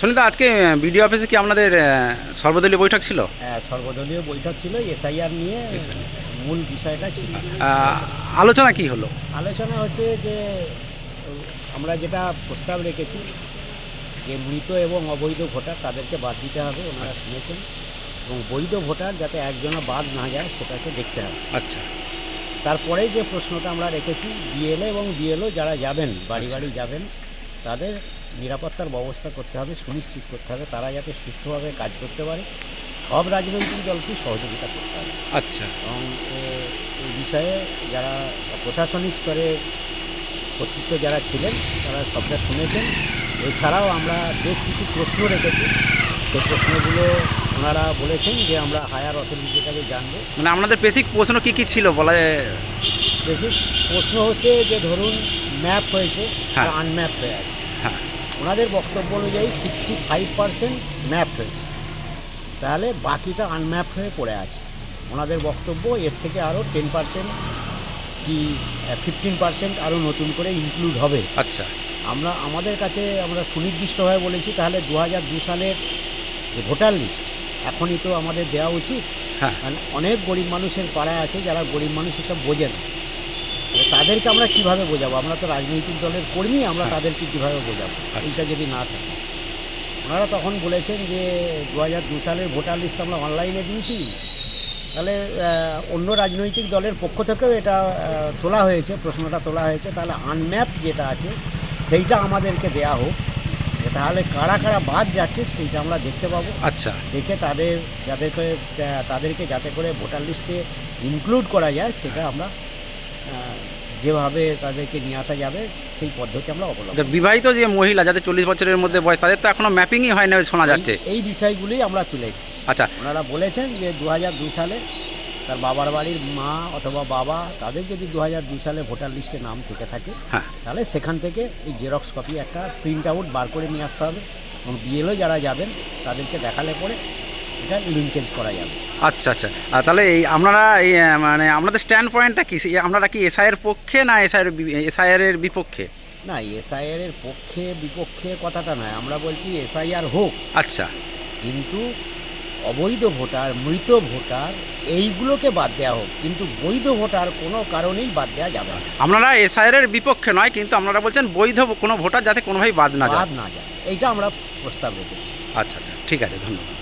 সুনীতা আজকে বিডিও অফিসে কি আপনাদের সর্বদলীয় বৈঠক ছিল? হ্যাঁ, সর্বদলীয় বৈঠক ছিল এসআইআর নিয়ে মূল বিষয়টা ছিল। আলোচনা কি হলো? আলোচনা হচ্ছে যে আমরা যেটা প্রস্তাব রেখেছি যে মৃত এবং অবৈধ ভোটার তাদেরকে বাদ দিতে হবে ওনারা শুনেছেন। এবং বৈধ ভোটার যাতে একজনও বাদ না যায় সেটাকে দেখতে হবে। আচ্ছা। তারপরে যে প্রশ্নটা আমরা রেখেছি বিএলএ এবং বিএলও যারা যাবেন বাড়ি বাড়ি যাবেন তাদের নিরাপত্তার ব্যবস্থা করতে হবে সুনিশ্চিত করতে হবে তারা যাতে সুষ্ঠুভাবে কাজ করতে পারে। সব রাজনৈতিক দলকে সহযোগিতা করতে হবে। আচ্ছা। এবং এই বিষয়ে যারা প্রশাসনিক স্তরে কর্তৃত্ব যারা ছিলেন তারা সবটা শুনেছেন। এছাড়াও আমরা বেশ কিছু প্রশ্ন রেখেছি। সেই প্রশ্নগুলো ওনারা বলেছেন যে আমরা হায়ার অথরিটির কাছে জানব। মানে আপনাদের বেসিক প্রশ্ন কী কী ছিল বলা যায়? বেসিক প্রশ্ন হচ্ছে যে ধরুন ম্যাপ হয়েছে হ্যাঁ। আনম্যাপ হয়ে আছে। ওনাদের বক্তব্য অনুযায়ী সিক্সটি ফাইভ পার্সেন্ট ম্যাপ হয়েছে। তাহলে বাকিটা আনম্যাপ হয়ে পড়ে আছে। ওনাদের বক্তব্য এর থেকে আরও টেন পার্সেন্ট কি ফিফটিন পার্সেন্ট আরও নতুন করে ইনক্লুড হবে। আচ্ছা। আমরা আমাদের কাছে আমরা সুনির্দিষ্টভাবে বলেছি তাহলে দু হাজার দু সালের যে ভোটার লিস্ট এখনই তো আমাদের দেওয়া উচিত। হ্যাঁ। অনেক গরিব মানুষের পাড়ায় আছে যারা গরিব মানুষ এসব বোঝে না। তাদেরকে আমরা কীভাবে বোঝাবো? আমরা তো রাজনৈতিক দলের কর্মী আমরা হ্যাঁ। তাদেরকে কীভাবে বোঝাবো? আচ্ছা। এইটা যদি না থাকে। ওনারা তখন বলেছেন যে দু হাজার দু সালের ভোটার লিস্ট আমরা অনলাইনে দিয়েছি। তাহলে অন্য রাজনৈতিক দলের পক্ষ থেকেও এটা তোলা হয়েছে প্রশ্নটা তোলা হয়েছে। তাহলে আনম্যাপ যেটা আছে সেইটা আমাদেরকে দেয়া হোক। তাহলে কারা কারা বাদ যাচ্ছে সেইটা আমরা দেখতে পাবো। আচ্ছা। দেখে তাদের যাদেরকে তাদেরকে যাতে করে ভোটার লিস্টে ইনক্লুড করা যায় সেটা আমরা যেভাবে তাদেরকে নিয়ে আসা যাবে সেই পদ্ধতি আমরা অবলম্বন বিবাহিত যে মহিলা যাদের চল্লিশ বছরের মধ্যে বয়স তাদের তো এখনও ম্যাপিংই হয় না শোনা যাচ্ছে। এই- এই বিষয়গুলি আমরা তুলেছি। আচ্ছা। ওনারা বলেছেন যে দু হাজার দুই সালে তার বাবার বাড়ির মা অথবা বাবা তাদের যদি দু হাজার দুই সালে ভোটার লিস্টে নাম থেকে থাকে হ্যাঁ। তাহলে সেখান থেকে এই জেরক্স কপি একটা প্রিন্ট আউট বার করে নিয়ে আসতে হবে। এবং বিএলও যারা যাবেন তাদেরকে দেখালে পরে এটা লিঙ্কেজ করা যাবে আচ্ছা আচ্ছা। আর তাহলে এই আপনারা এই মানে আপনাদের স্ট্যান্ড পয়েন্টটা কি? আপনারা কি এসআইয়ের পক্ষে না এসআইয়ের এসআইআর এর বিপক্ষে? না এসআইআর এর পক্ষে বিপক্ষে কথাটা নয়। আমরা বলছি এসআইআর হোক। আচ্ছা। কিন্তু অবৈধ ভোটার মৃত ভোটার এইগুলোকে বাদ দেওয়া হোক। কিন্তু বৈধ ভোটার কোনো কারণেই বাদ দেওয়া যাবে না। আপনারা এসআইয়ের এর বিপক্ষে নয় কিন্তু আপনারা বলছেন বৈধ কোনো ভোটার যাতে কোনোভাবেই বাদ না যায়। বাদ না যায়। এইটা আমরা প্রস্তাব রেখেছি। আচ্ছা আচ্ছা। ঠিক আছে ধন্যবাদ।